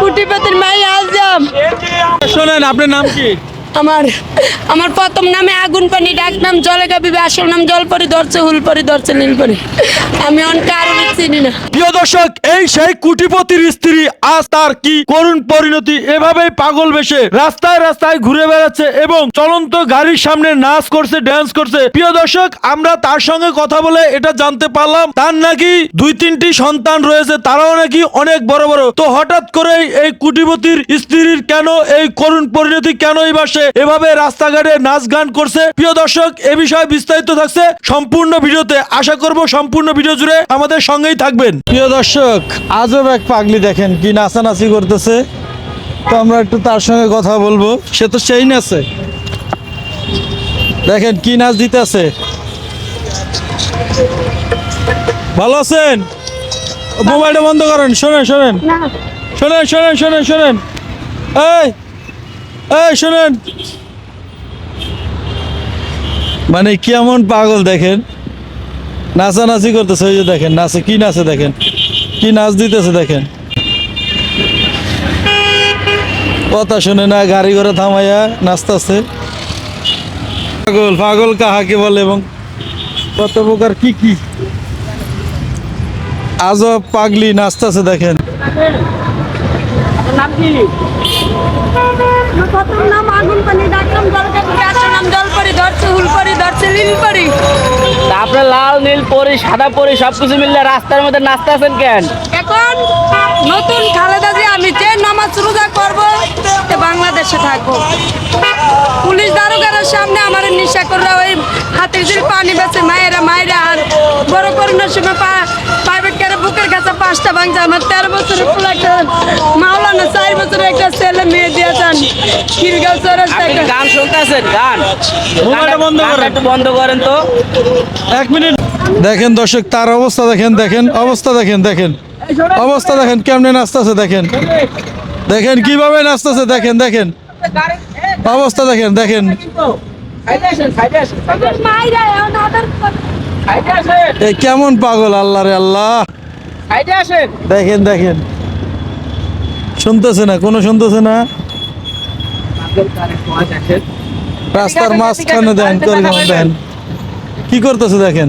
কুটিপতির মাই আজম শোনেন আপনার নাম কি? আমার আমার প্রথম নামে আগুন পানি, ডাক নাম জলে আসল নাম জলপরি ধরছে, হুলপরি ধরছে, নীলপরি। আমি অনকে আরও চিনি না। প্রিয় দর্শক, এই সেই কুটিপতির স্ত্রী, আজ তার কি করুণ পরিণতি, এভাবেই পাগল বেশে রাস্তায় রাস্তায় ঘুরে বেড়াচ্ছে এবং চলন্ত গাড়ির সামনে নাচ করছে ড্যান্স করছে। প্রিয় দর্শক, আমরা তার সঙ্গে কথা বলে এটা জানতে পারলাম, তার নাকি দুই তিনটি সন্তান রয়েছে, তারাও নাকি অনেক বড় বড়। তো হঠাৎ করেই এই কুটিপতির স্ত্রীর কেন, এই করুণ পরিণতি কেনই বাসে এভাবে রাস্তাঘাটে নাচ গান করছে। প্রিয় দর্শক এ বিষয়ে বিস্তারিত থাকছে সম্পূর্ণ ভিডিওতে। আশা করব সম্পূর্ণ ভিডিও জুড়ে আমাদের সঙ্গেই থাকবেন। প্রিয় দর্শক আজব এক পাগলি দেখেন কি নাচানাচি করতেছে। তো আমরা একটু তার সঙ্গে কথা বলব। সে তো সেই নাচে। দেখেন কি নাচ দিতেছে। ভালো আছেন? মোবাইলটা বন্ধ করেন শোনেন শোনেন। শোনেন শোনেন শোনেন শোনেন। এই এই, শোনেন। মানে কেমন পাগল দেখেন। নাচানাচি করতেছে, ওই যে দেখেন, নাচে, কি নাচে দেখেন? কি নাচ দিতেছে দেখেন? কথা শুনে না, গাড়ি ঘোড়া থামাইয়া নাচতেছে। পাগল পাগল কাহাকে বলে এবং কত প্রকার কি কি। আজব পাগলি নাচতেছে দেখেন। প্রথম নাম আগুন পানি ডাক নাম জল আসল নাম জলপরি ধরছে হুলপরি ধরছে নীলপরি তারপরে লাল নীল পরি সাদা পরি সবকিছু মিললে রাস্তার মধ্যে নাচতে আছেন কেন? এখন নতুন খালেদা যে আমি যে নামাজ রোজা করব বাংলাদেশে থাকব। পুলিশ দারোগারের সামনে আমার নিশা করে ওই হাতের দিল পানি বেছে মায়েরা মায়েরা আর বড় করোনার সময় পা প্রাইভেট কারে বুকের কাছে পাঁচটা ভাঙছে আমার তেরো বছরের পোলাটা। মাওলানা চার বছরের একটা ছেলে মেয়ে দিয়েছেন চৌরাস্তা গান শুনতে আছেন গান মোবাইলটা বন্ধ করেন। একটু বন্ধ করেন তো। এক মিনিট। দেখেন দর্শক তার অবস্থা দেখেন দেখেন অবস্থা দেখেন দেখেন। অবস্থা দেখেন কেমনে নাচতেছে দেখেন। দেখেন কীভাবে নাচতেছে দেখেন দেখেন। অবস্থা দেখেন দেখেন। কেমন পাগল আল্লাহ রে আল্লাহ। দেখেন দেখেন। শুনতেছে না কোনো শুনতেছে না। রাস্তার মাঝখানে দেন করে দেন। কি করতেছে দেখেন?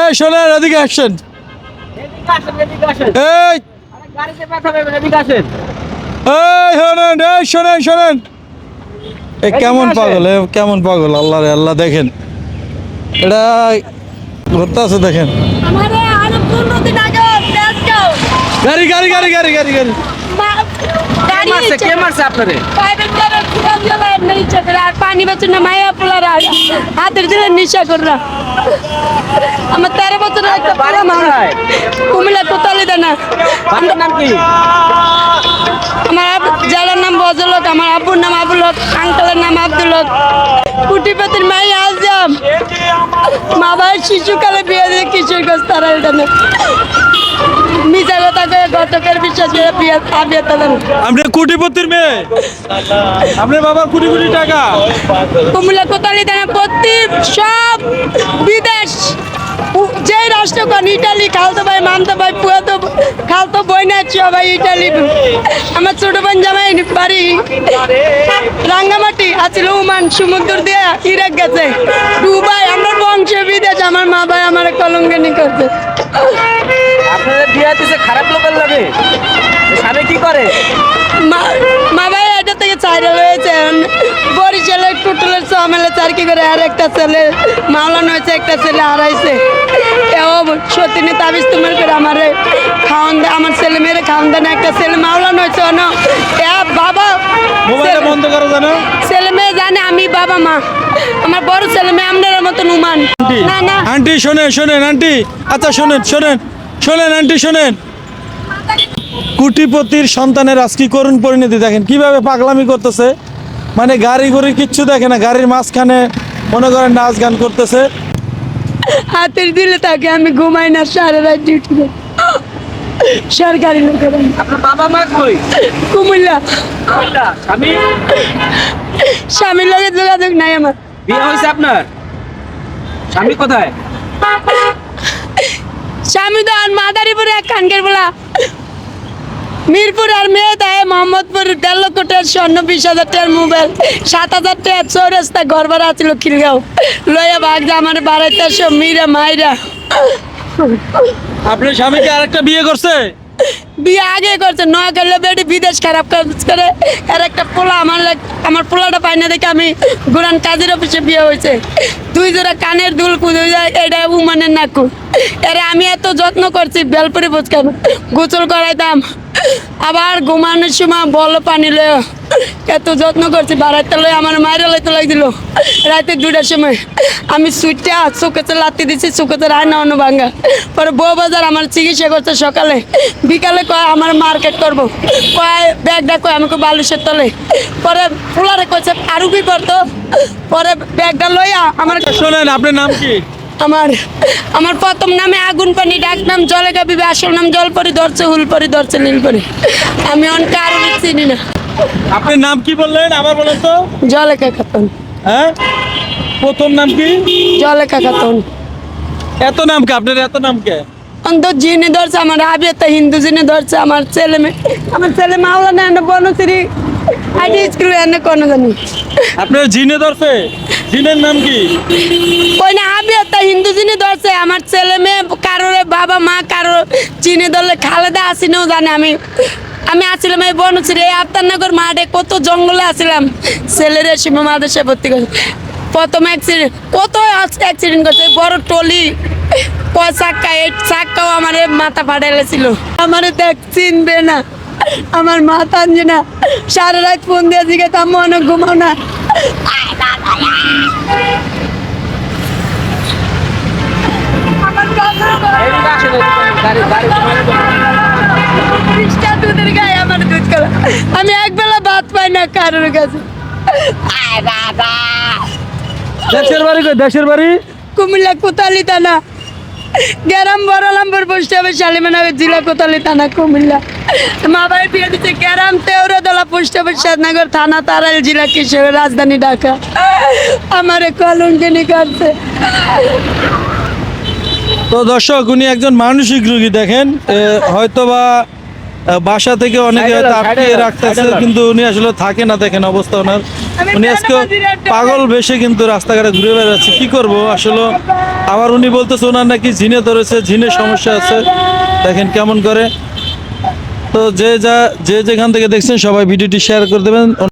এই শোনেন এদিকে আসছেন এই। এই শোনেন এই শোনেন শোনেন। এ কেমন পাগল এ কেমন পাগল আল্লাহ রে আল্লাহ দেখেন। এটা ঘুরতে আছে দেখেন গাড়ি গাড়ি গাড়ি গাড়ি গাড়ি গাড়ি। গাড়ি মারছে? কে মারছে আপনারে? প্রাইভেট কারের ফুটান জ্বালায় এমনি ইচ্ছা করে আর পানি বেচে না মায়া পোলারা হাতের দিলে নিশা কররা। আমার তেরো বছর একটা বাড়ি বড় মা কোথায়? কুমিল্লা কোতালি দেনা। বাবার নাম কি? আমার জেলার নাম বজলক আমার আব্বুর নাম আবুল হক আঙ্কেলের নাম আব্দুল হক। কুটিপতির মাই আজম। মা শিশুকালে বিয়ে দিয়ে কিশোরগঞ্জ তারা এটা মিশা কথা কয়ে গতকের বিশ্বাস করে বিয়ে আবিয়া তাদের আপনি কোটিপতির মেয়ে? আপনার বাবার কোটি কোটি টাকা? কুমিল্লা কোতালি দেনা প্রতি সব বিদেশ উ- যে রাষ্ট্রগণ ইটালি খালতো ভাই মামতো ভাই পুয়াতো খালতো বই না সবাই ইটালি। আমার ছোট বোন জামাই বাড়ি রাঙ্গামাটি আছিল ওমান সমুদ্র দিয়ে ইরাক গেছে। দুবাই আমার বংশ বিদেশ আমার মা ভাই আমার কলঙ্গনি করছে। আপনাদের খারাপ লোকের লাগে। স্বামী কি করে? মা মা ভাই এটা থেকে চাইরা রয়েছে। বরিশালে টুটুলের সামেলে চারকি করে? আর একটা ছেলে মাওলান হয়েছে একটা ছেলে হারাইছে। এও তাবিজ তোমার করে আমারে খাওয়ান আমার ছেলে মেয়েরে খাওয়ান দেয় না একটা ছেলে মাওলান হয়েছে অন। এ বাবা বন্ধ করো জানো ছেলে মেয়ে জানে আমি বাবা মা। আমার বড় ছেলে মেয়ে আপনার মতন উমান। না না। আন্টি শোনেন শোনেন আন্টি। আচ্ছা শোনেন শোনেন। শোনেন আন্টি শোনেন। কুটিপতির সন্তানের আজ কি করুণ পরিণতি? দেখেন কীভাবে পাগলামি করতেছে। মানে গাড়ি ঘড়ি কিচ্ছু দেখে না গাড়ির মাঝখানে মনে করেন নাচ গান করতেছে। হাতের দিলে তাকে আমি ঘুমাই না সারা রাত ডিউটি করি। সরকারি লোকের আপনার বাবা মা কই? কুমিল্লা? স্বামী? স্বামীর লগে যোগাযোগ নাই আমার। বিয়ে হয়েছে আপনার? স্বামী কোথায়? স্বামী তো আর মাদারি এক কানকের বলা। মিরপুর আর মেয়ে দেয় মোহাম্মদপুর দেড় লক্ষ টাকার স্বর্ণ বিশ হাজার টাকার মোবাইল সাত হাজার টাকার চৌরাস্তা ঘর ভাড়া আছিল খিলগাঁও লইয়া ভাগ যা আমার বাড়াইতে আসো মিরা মাইরা। আপনার স্বামীকে আরেকটা বিয়ে করছে? বিয়ে আগে করছে নয় করলে বেটি বিদেশ খারাপ কাজ করে। আর একটা পোলা আমার আমার পোলাটা পাই না দেখে আমি গুরান কাজের অফিসে বিয়ে হয়েছে। দুই জোড়া কানের দুল কুদে যায়, এটা উমানের নাকু। এরা আমি এত যত্ন করছি, বেলপুরি ফুচকা গোচল করাইতাম। আবার ঘুমানোর সময় বল পানি লয় এত যত্ন করছি বাড়াইতে লয় আমার মায়ের লাইতে লাগছিল রাতে দুটার সময়। আমি সুইটটা চোখেতে লাত্তি দিচ্ছি চোখেতে রায় না অন্য ভাঙ্গা। পরে বউ বাজার আমার চিকিৎসা করছে সকালে। বিকালে কয়, আমার মার্কেট করব। কয় ব্যাগটা কয় আমাকে বালুসের তলে। পরে ফুলারে কইছে, আরও কি করতো? পরে ব্যাগটা লইয়া আমার শোনেন, আপনার নাম কি? আমার আমার প্রথম নামে আগুন পানি ডাক নাম জলে গাবিবে আসল নাম জলপরি ধরছে হুল হুলপরি ধরছে নীল নীলপরি আমি অন কারও চিনি না। আপনার নাম কি বললেন? আবার বলেন তো। জলে কাকাতন হ্যাঁ? প্রথম নাম কি? জলে কাকাতন এত নাম কে? আপনার এত নাম কে? অন্ত জিনে ধরছে আমার আবিয়াতে হিন্দু জিনে ধরছে আমার ছেলে মেয়ে। আমার ছেলে মাওলা না এনে বনশ্রী। আইডি স্কুল এনে কোনো জানি। আপনার জিনে ধরছে? জিনের নাম কি? ওই না আবিয়াতে হিন্দু জিনে ধরছে, আমার ছেলে মেয়ে কারোর বাবা মা কারও চিনে ধরলে খালেদা আসিনেও জানে আমি। আমি আসছিলাম এই বনশ্রী, এই আফতারনগর মাঠে কত জঙ্গলে আসছিলাম। ছেলেরা সীমা মাদেশে ভর্তি করে প্রথম অ্যাক্সিডেন্ট কত অ্যাক্সিডেন্ট করছে বড় টলি। চাক্কা, এই চাক্কাও আমার মাথা ফাটাইলেছিল আমার দেখ চিনবে না, আমার মাথা আনছে না। সারা রাত ফোন দিয়ে জিজ্ঞেস আমি অনেক ঘুমাও না। আমি একবেলা ভাত পাই না কারোর কাছে। দেশের বাড়ি কই? দেশের বাড়ি? কুমিল্লা কোতালি থানা। গ্যারাম বড়লাম্বর পোস্ট হবে শালিমানগর জেলা কোতালি থানা কুমিল্লা। মা বাড়ি বিয়ে দিচ্ছে গ্যারাম তেওরদলা পোস্ট অফিস সাতনগর থানা তারাইল জেলা কিশোর রাজধানী ঢাকা। আমারে কলঙ্কিনি কাটছে তো দর্শক উনি একজন মানসিক রোগী দেখেন। হয়তোবা বাসা থেকে অনেকে সাইডে হয়তো লাও, আটকে সাইডে লাও, রাখতেছে কিন্তু উনি আসলে থাকে না দেখেন অবস্থা ওনার। উনি আজকে পাগল বেশে কিন্তু রাস্তাঘাটে ঘুরে বেড়াচ্ছে। কি করব? আসলে আবার উনি বলতেছে ওনার নাকি ঝিনে ধরেছে ঝিনের সমস্যা আছে। দেখেন কেমন করে। তো যে যা যে যেখান থেকে দেখছেন সবাই ভিডিওটি শেয়ার করে দেবেন।